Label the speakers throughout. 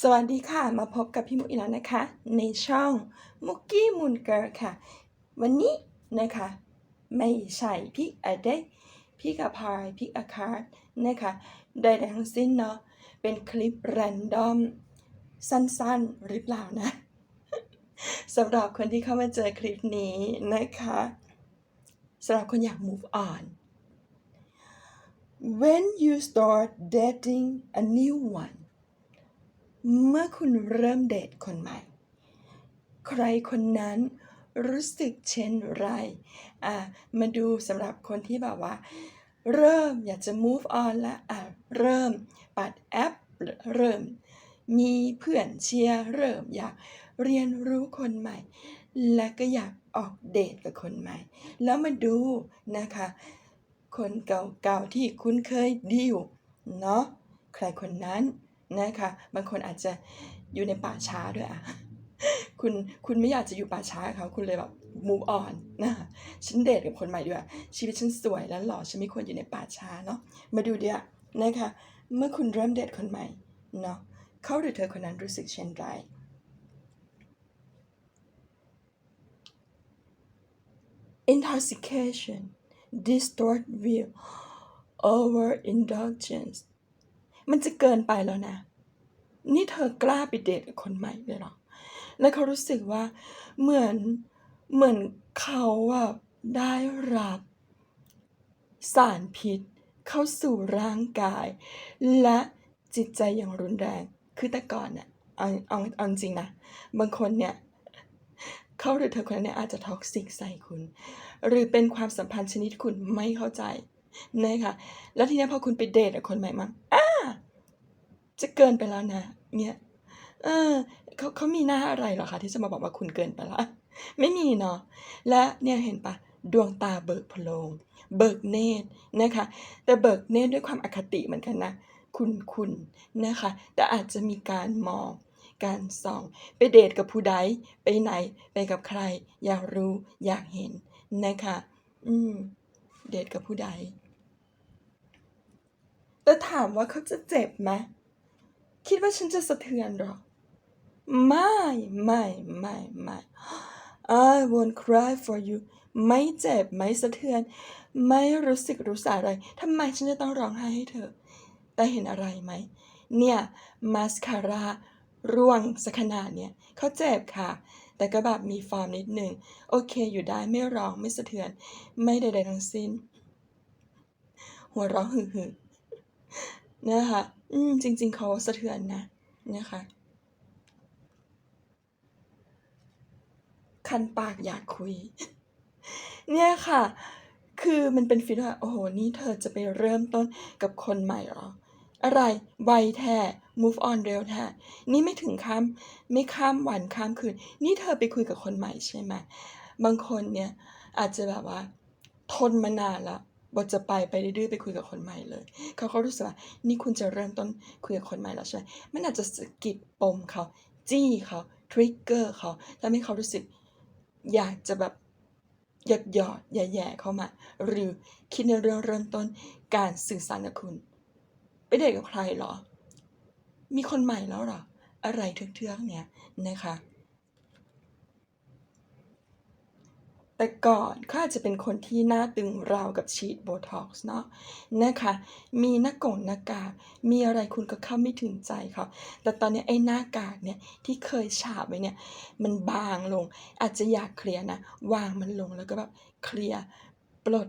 Speaker 1: สวัสดีค่ะ มาพบกับพี่มุกอีกแล้วนะคะ ในช่องมุกกี้มูนเกิร์ค่ะ วันนี้นะคะ ไม่ใช่พิกอเดพิกอพายพิกอคาร์ดนะคะใดๆทั้งสิ้นเนาะเป็นคลิปแรนดอมสั้นๆหรือเปล่านะสำหรับคนที่เข้ามาเจอคลิปนี้นะคะสำหรับคนอยาก move on when you start dating a new one เมื่อคุณเริ่มเดทคนใหม่ ใครคนนั้นรู้สึกเช่นไรอะมาดูสำหรับคนที่แบบว่า เริ่มอยากจะ move on แล้วอะเริ่มปัดแอปเริ่ม มีเพื่อนเชียร์เริ่มอยากเรียนรู้คนใหม่ และก็อยากออกเดทกับคนใหม่ แล้วมาดูนะคะ คนเก่าๆที่คุ้นเคยดิวเนาะใครคนนั้น นะคะบางคนอาจจะอยู่ในป่าช้าด้วยอะคุณคุณไม่อยากจะอยู่ป่าช้าเขาคุณเลยแบบ move on นะฉันเดทกับคนใหม่ดีกว่าชีวิตฉันสวยและหล่อฉันไม่ควรอยู่ในป่าช้าเนาะมาดูเดียวนะคะเมื่อคุณเริ่มเดทคนใหม่เนาะเขาหรือเธอคนนั้นรู้สึกเช่นไร intoxication distort view overindulgence มันจะเกินไปแล้วนะ นี่เธอกล้าไปเดทกับคนใหม่เลยเหรอ แล้วเขารู้สึกว่าเหมือนเหมือนเขาอะได้รับสารพิษเข้าสู่ร่างกาย และจิตใจอย่างรุนแรง คือแต่ก่อนเนี่ยเอาเอาเอาจริงนะ บางคนเนี่ยเขาหรือเธอคนนั้นเนี่ยอาจจะท็อกซิกใส่คุณ หรือเป็นความสัมพันธ์ชนิดคุณไม่เข้าใจนะคะแล้วทีนี้พอคุณไปเดทกับคนใหม่มาอ้า จะเกินไปแล้วนะเนี่ยเออเขาเขามีหน้าอะไรเหรอคะที่จะมาบอกว่าคุณเกินไปละไม่มีเนาะและเนี่ยเห็นปะดวงตาเบิกโพลงเบิกเนตรนะคะ แต่เบิกเนตรด้วยความอคติเหมือนกันนะ คุณคุณนะคะ แต่อาจจะมีการมอง การส่อง ไปเดทกับผู้ใดไปไหนไปกับใคร อยากรู้อยากเห็นนะคะ อืม เดทกับผู้ใดแต่ถามว่าเขาจะเจ็บไหม คิดว่าฉันจะสะเทือนหรอ ไม่ไม่ไม่ไม่ I won't cry for you ไม่เจ็บไม่สะเทือน ไม่รู้สึกรู้สาอะไรทำไมฉันจะต้องร้องไห้ให้เธอ แต่เห็นอะไรไหม เนี่ยมาสคาร่าร่วงสักขนาดเนี่ยเขาเจ็บค่ะ แต่ก็แบบมีฟอร์มนิดหนึ่งโอเคอยู่ได้ไม่ร้องไม่สะเทือน ไม่ใดๆทั้งสิ้น หัวเราะหึ่งๆ นะคะ อืม จริง ๆ เขาสะเทือนนะ นะคะ คันปากอยากคุย เนี่ยค่ะ คือมันเป็นฟีลว่า โอ้โห นี่เธอจะไปเริ่มต้นกับคนใหม่เหรอ อะไร ไวแท้ move on เร็วแท้ นี่ไม่ถึงข้าม ไม่ข้ามวันข้ามคืน นี่เธอไปคุยกับคนใหม่ใช่ไหม บางคนเนี่ย อาจจะแบบว่า ทนมานานแล้ว บทจะไปไปดื้อไปคุยกับคนใหม่เลย เขาเขารู้สึกว่านี่คุณจะเริ่มต้นคุยกับคนใหม่แล้วใช่ไหมมันอาจจะสกิดปมเขา จี้เขาทริกเกอร์เขาทำให้เขารู้สึกอยากจะแบบหยดหยอดแย่ๆเข้ามา หรือคิดในเรื่องเริ่มต้นการสื่อสารกับคุณ ไปเดทกับใครหรอ มีคนใหม่แล้วหรอ อะไรเทือกๆเนี่ยนะคะ แต่ก่อนเขาอาจจะเป็นคนที่หน้าตึงราวกับฉีดโบท็อกซ์เนาะนะคะ มีหน้ากงหน้ากากมีอะไรคุณก็เข้าไม่ถึงใจเขาแต่ตอนนี้ไอ้หน้ากากเนี่ยที่เคยฉาบไว้เนี่ยมันบางลง อาจจะอยากเคลียร์นะวางมันลงแล้วก็แบบเคลียร์ปลด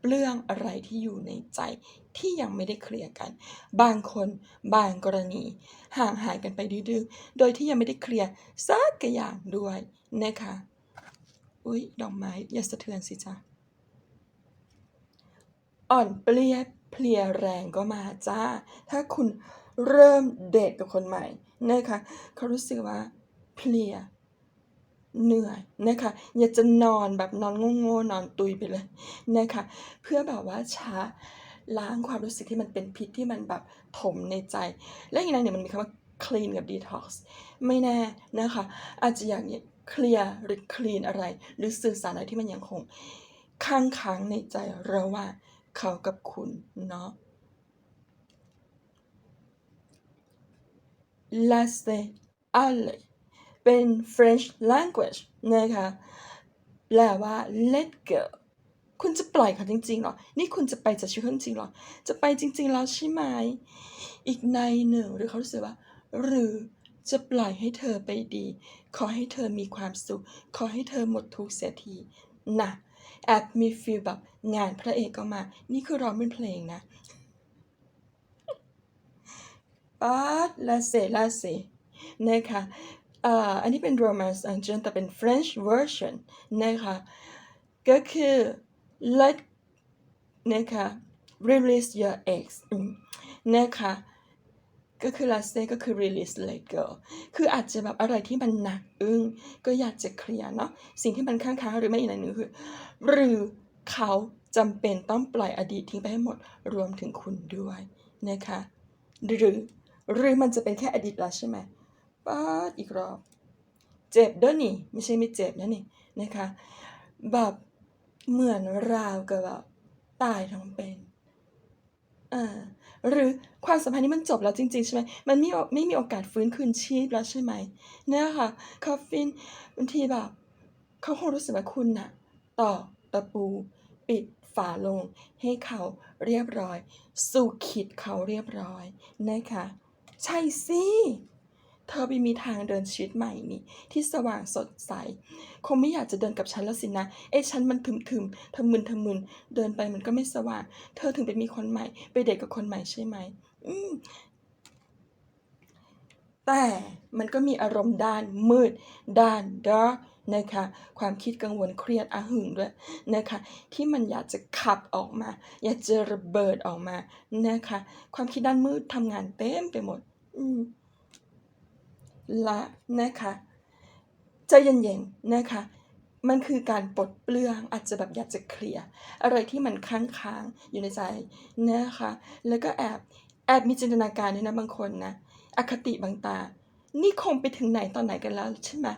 Speaker 1: เปลื้องอะไรที่อยู่ในใจที่ยังไม่ได้เคลียร์กัน บางคนบางกรณี ห่างหายกันไปดื้อๆโดยที่ยังไม่ได้เคลียร์สักอย่างด้วยนะคะ อุ๊ยดอกไม้อย่าสะเทือนสิจ๊ะอ่อนเปลี้ยเพลียแรงก็มาจ้า ถ้าคุณเริ่มเดทกับคนใหม่นะคะเขารู้สึกว่าเพลียเหนื่อยนะคะอยากจะนอนแบบนอนโง่ๆนอนตุยไปเลยนะคะเพื่อแบบว่าช้าล้างความรู้สึกที่มันเป็นพิษที่มันแบบถมในใจ และอีกอย่างหนึ่งมันมีคำว่า clean กับ detox ไม่แน่นะคะ อาจจะอย่างนี้ เคลียร์หรือ clean อะไร หรือสื่อสารอะไรที่มันยังคงค้างค้างในใจเระหว่าเขากับคุณเนาะ laisser aller เป็น French language นะคะแปลว่า let go คุณจะปล่อยเขาจริงๆหรอ นี่คุณจะไปจากชีวิตจริงๆหรอ จะไปจริงๆแล้วใช่ไหม อีกในหนึ่งหรือเขารู้สึกว่า หรือ จะปล่อยให้เธอไปดี ขอให้เธอมีความสุข ขอให้เธอหมดทุกข์เสียทีนะแอบมีฟีลแบบงานพระเอกก็มา นี่คือร้องเป็นเพลงนะป๊าดลาเซลาเซนะคะอ่าอันนี้เป็น romance angel แต่เป็น French version นะคะ ก็คือ let นะคะ release your ex นะคะ ก็คือ last day ก็คือ release let go คืออาจจะแบบอะไรที่มันหนักอึ้งก็อยากจะเคลียร์เนาะสิ่งที่มันค้างๆหรือไม่อีกอย่างหนึ่งคือ หรือเขาจำเป็นต้องปล่อยอดีตทิ้งไปให้หมดรวมถึงคุณด้วยนะคะหรือหรือมันจะเป็นแค่อดีตแล้วใช่ไหมป๊าดอีกรอบ เจ็บด้วยนี่ ไม่ใช่ไม่เจ็บนะนี่นะคะแบบเหมือนราวกับแบบตายทั้งเป็นอ่า หรือความสัมพันธ์นี้มันจบแล้วจริงๆใช่ไหมมันไม่ไม่มีโอกาสฟื้นคืนชีพแล้วใช่ไหมเนี่ยค่ะคอฟฟินบางทีแบบเขาคงรู้สึกว่าคุณน่ะต่อตะปู ปิดฝาลง ให้เขาเรียบร้อย สู่ขิดเขาเรียบร้อยนะคะใช่สิ เธอไปมีทางเดินชีวิตใหม่นี่ ที่สว่างสดใส คงไม่อยากจะเดินกับฉันแล้วสินะ เอ้ฉันมันถึมถึมทะมึนทะมึน เดินไปมันก็ไม่สว่าง เธอถึงไปมีคนใหม่ ไปเดทกับคนใหม่ใช่ไหม อืมแต่มันก็มีอารมณ์ด้านมืด ด้านดาร์กนะคะ ความคิดกังวลเครียดอาหึงด้วยนะคะ ที่มันอยากจะขับออกมา อยากจะระเบิดออกมานะคะ ความคิดด้านมืดทำงานเต็มไปหมด อืม ละนะคะใจเย็นๆนะคะมันคือการปลดเปลื้องอาจจะแบบอยากจะเคลียร์อะไรที่มันค้างๆอยู่ในใจนะคะแล้วก็แอบแอบมีจินตนาการด้วยนะบางคนนะอคติบางตา นี่คงไปถึงไหนตอนไหนกันแล้วใช่ไหม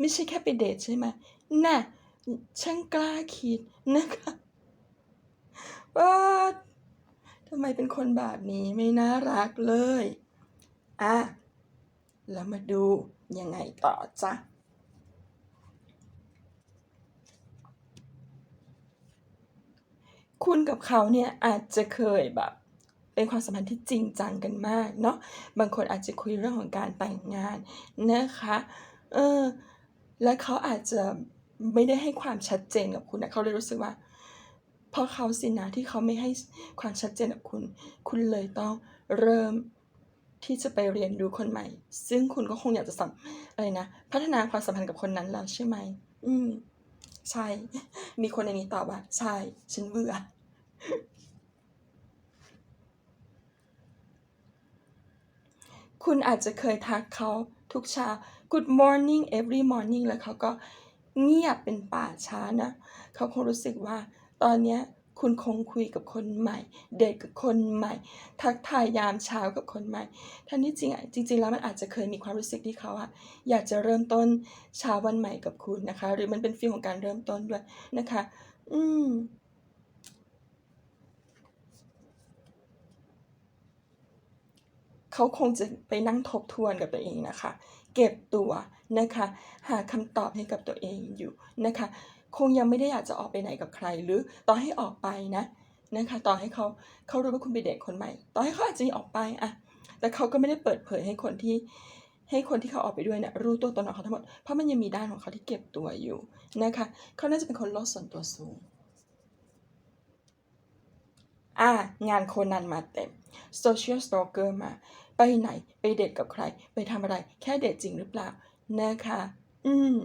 Speaker 1: ไม่ใช่แค่ไปเดทใช่ไหมน่ะช่างกล้าคิดนะคะว่าทำไมเป็นคนแบบนี้ไม่น่ารักเลยอะ แล้วมาดูยังไงต่อจ้ะคุณกับเขาเนี่ยอาจจะเคยแบบ เป็นความสัมพันธ์ที่จริงจังกันมากเนาะบางคนอาจจะคุยเรื่องของการแต่งงานนะคะเออและเขาอาจจะไม่ได้ให้ความชัดเจนกับคุณนะเขาเลยรู้สึกว่าเพราะเขาสินะที่เขาไม่ให้ความชัดเจนกับคุณ คุณเลยต้องเริ่ม ที่จะไปเรียนรู้คนใหม่ ซึ่งคุณก็คงอยากจะสัมอะไรนะ พัฒนาความสัมพันธ์กับคนนั้นแล้วใช่ไหม อืม ใช่ มีคนในนี้ตอบว่า ใช่ ฉันเบื่อ คุณอาจจะเคยทักเขาทุกเช้า Good morning every morning แล้วเขาก็เงียบเป็นป่าช้านะ เขาคงรู้สึกว่า ตอนเนี้ย คุณคงคุยกับคนใหม่ เดทกับคนใหม่ ทักทายยามเช้ากับคนใหม่ทั้งที่จริงอะจริง ๆ แล้วมันอาจจะเคยมีความรู้สึกที่เขาอะอยากจะเริ่มต้นเช้าวันใหม่กับคุณนะคะ หรือมันเป็นฟีลของการเริ่มต้นด้วยนะคะ อืมเขาคงจะไปนั่งทบทวนกับตัวเองนะคะ เก็บตัวนะคะ หาคำตอบให้กับตัวเองอยู่นะคะ คงยังไม่ได้อยากจะออกไปไหนกับใคร หรือต่อให้ออกไปนะนะคะต่อให้เขาเขารู้ว่าคุณไปเดทคนใหม่ ต่อให้เขาอาจจะออกไปอะแต่เขาก็ไม่ได้เปิดเผยให้คนที่ให้คนที่เขาออกไปด้วยเนี่ยรู้ตัวตนของเขาทั้งหมด เพราะมันยังมีด้านของเขาที่เก็บตัวอยู่นะคะเขาน่าจะเป็นคนโลกส่วนตัวสูงอ่างานโคนันมาเต็ม Social Stalker มา ไปไหนไปเดทกับใคร ไปทำอะไร แค่เดทจริงหรือเปล่านะคะ อืม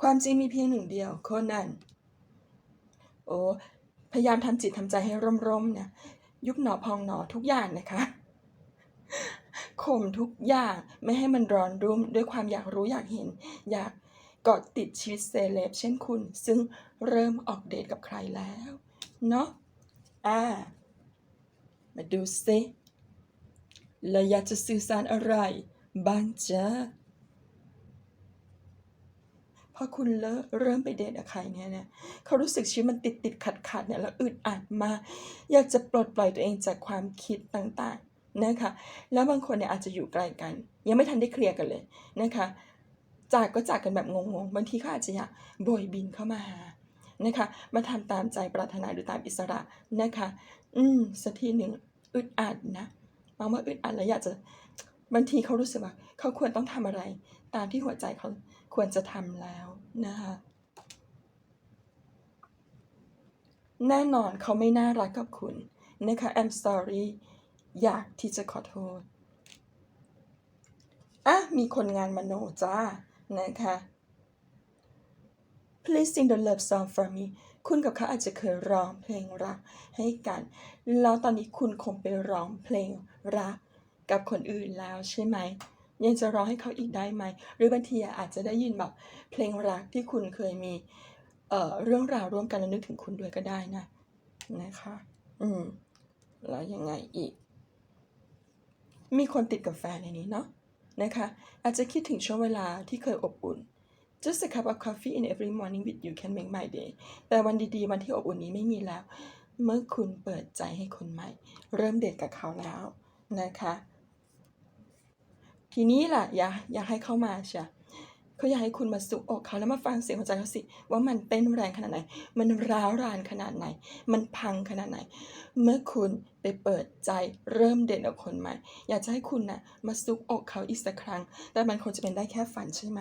Speaker 1: ความจริงมีเพียงหนึ่งเดียวโคนันโอ้พยายามทำจิตทำใจให้ร่มๆนะยุบหนอพองหนอทุกอย่างนะคะข่มทุกอย่างไม่ให้มันร้อนรุ่มด้วยความอยากรู้อยากเห็น อยากเกาะติดชีวิตเซเลบเช่นคุณ ซึ่งเริ่มออกเดทกับใครแล้วเนาะอ่ามาดูซิเราอยากจะสื่อสารอะไรบ้างจ๊ะ พอคุณเลิกเริ่มไปเดทกับใครเนี่ยนะเขารู้สึกชีวิตมันติดติดขัดขัดเนี่ยแล้วอึดอัดมา อยากจะปลดปล่อยตัวเองจากความคิดต่างๆนะคะแล้วบางคนเนี่ยอาจจะอยู่ไกลกัน ยังไม่ทันได้เคลียร์กันเลยนะคะจากก็จากกันแบบงงๆบางทีเขาอาจจะอยากโบยบินเข้ามาหานะคะมาทำตามใจปรารถนาหรือตามอิสระนะคะ อืมสักทีหนึ่งอึดอัดนะมองว่าอึดอัดแล้วอยากจะบางทีเขารู้สึกว่า เขาควรต้องทำอะไร ตามที่หัวใจเขา ควรจะทำแล้วนะคะแน่นอนเขาไม่น่ารักกับคุณนะคะ I'm sorry อยากที่จะขอโทษอะมีคนงานมโนจ้า นะคะ Please sing the love song for me คุณกับเขาอาจจะเคยร้องเพลงรักให้กัน แล้วตอนนี้คุณคงไปร้องเพลงรักกับคนอื่นแล้วใช่ไหม ยังจะร้องให้เขาอีกได้ไหม หรือบางทีอาจจะได้ยินแบบเพลงรักที่คุณเคยมีเอ่อเรื่องราวร่วมกันแล้วนึกถึงคุณด้วยก็ได้นะนะคะ อืม แล้วยังไงอีก มีคนติดกาแฟในนี้เนาะนะคะ อาจจะคิดถึงช่วงเวลาที่เคยอบอุ่น Just a cup of coffee in every morning with you can make my day แต่วันดีๆ วันที่อบอุ่นนี้ไม่มีแล้ว เมื่อคุณเปิดใจให้คนใหม่ เริ่มเดทกับเขาแล้วนะคะ ทีนี้ล่ะอยากอยากให้เข้ามาใช่เขาอยากให้คุณมาสุกอกเขาแล้วมาฟังเสียงหัวใจเขาสิ ว่ามันเต้นแรงขนาดไหน มันร้าวรานขนาดไหน มันพังขนาดไหน เมื่อคุณไปเปิดใจเริ่มเดทกับคนใหม่ อยากจะให้คุณน่ะมาซุกอกเขาอีกสักครั้ง แต่มันคงจะเป็นได้แค่ฝันใช่ไหม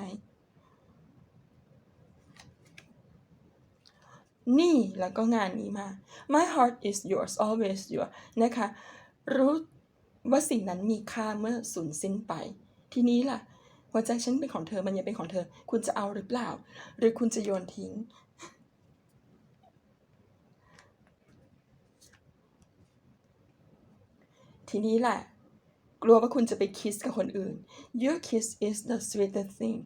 Speaker 1: นี่แล้วก็งานนี้มา My heart is yours always yours นะคะ รู้ว่าสิ่งนั้นมีค่าเมื่อสูญสิ้นไป ทีนี้ล่ะ หัวใจฉันเป็นของเธอมันยังเป็นของเธอ คุณจะเอาหรือเปล่า หรือคุณจะโยนทิ้ง ทีนี้แหละกลัวว่าคุณจะไปคิสกับคนอื่น Your kiss is the sweetest thing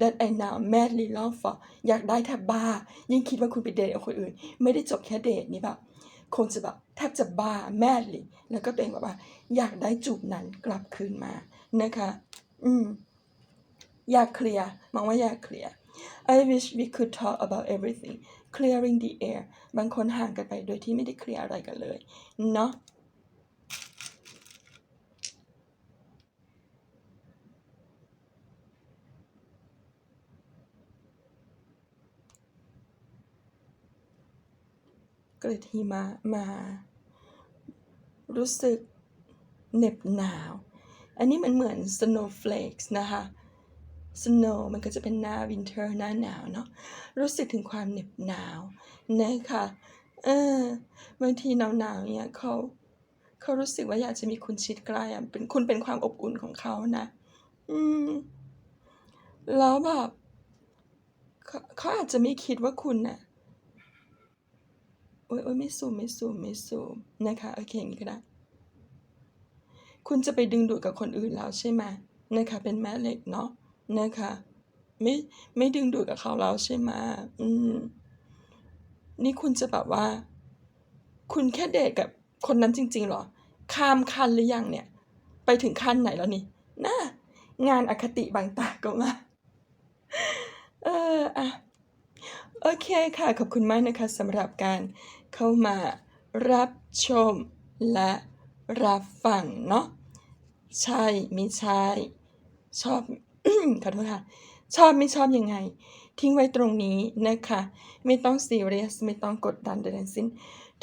Speaker 1: that I now madly long for อยากได้แทบบ้า ยิ่งคิดว่าคุณไปเดทกับคนอื่น ไม่ได้จบแค่เดทนี่แบบคงจะแบบแทบจะบ้า madly แล้วก็ตัวเองแบบว่า อยากได้จูบนั้นกลับคืนมานะคะ อืม อยากเคลียร์มองว่าอยากเคลียร์ I wish we could talk about everything clearing the air บางคนห่างกันไปโดยที่ไม่ได้เคลียร์อะไรกันเลย เนาะเกิดหิมะมา รู้สึกเหน็บหนาว อันนี้มันเหมือน snowflakes นะคะ snow มันก็จะเป็นหน้า winter หน้าหนาวเนาะรู้สึกถึงความเหน็บหนาวนะคะเออบางทีหนาวหนาวๆเนี่ยเขาเขารู้สึกว่าอยากจะมีคุณชิดใกล้อะเป็นคุณเป็นความอบอุ่นของเขานะอืมแล้วแบบเขาอาจจะไม่คิดว่าคุณน่ะโอ๊ยโอ๊ยไม่ซูมไม่ซูมไม่ซูมนะคะโอเคอย่างนี้ก็ได้ คุณจะไปดึงดูดกับคนอื่นแล้วใช่ไหมนะคะ เป็นแม่เหล็กเนาะนะคะ ไม่ไม่ดึงดูดกับเขาแล้วใช่ไหมอืมนี่คุณจะแบบว่า คุณแค่เดทกับคนนั้นจริง ๆหรอ ข้ามขั้นหรือยังเนี่ย ไปถึงขั้นไหนแล้วนี่น่างานอคติบางตาก็มา เอออะโอเคค่ะ ขอบคุณมากนะคะสำหรับการเข้ามารับชมและ รับฟังเนาะใช่ไม่ใช่ชอบขอโทษค่ะ ชอบไม่ชอบยังไง ทิ้งไว้ตรงนี้นะคะ ไม่ต้องซีเรียสไม่ต้องกดดันใดทั้งสิ้น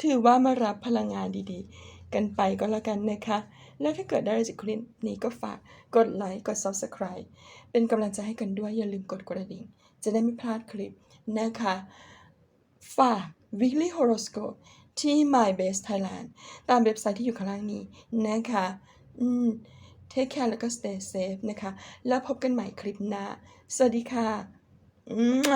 Speaker 1: ถือว่ามารับพลังงานดีๆ กันไปก็แล้วกันนะคะ แล้วถ้าเกิดได้รจากคลิปนี้ก็ฝากกดไลค์กด Subscribe เป็นกำลังใจให้กันด้วยอย่าลืมกดกระดิ่ง จะได้ไม่พลาดคลิปนะคะ ฝาก weekly horoscope ที่ My Base Thailand ตามเว็บไซต์ที่อยู่ข้างล่างนี้นะคะอืม take care แล้วก็ stay safe นะคะ แล้วพบกันใหม่คลิปหน้า สวัสดีค่ะอืม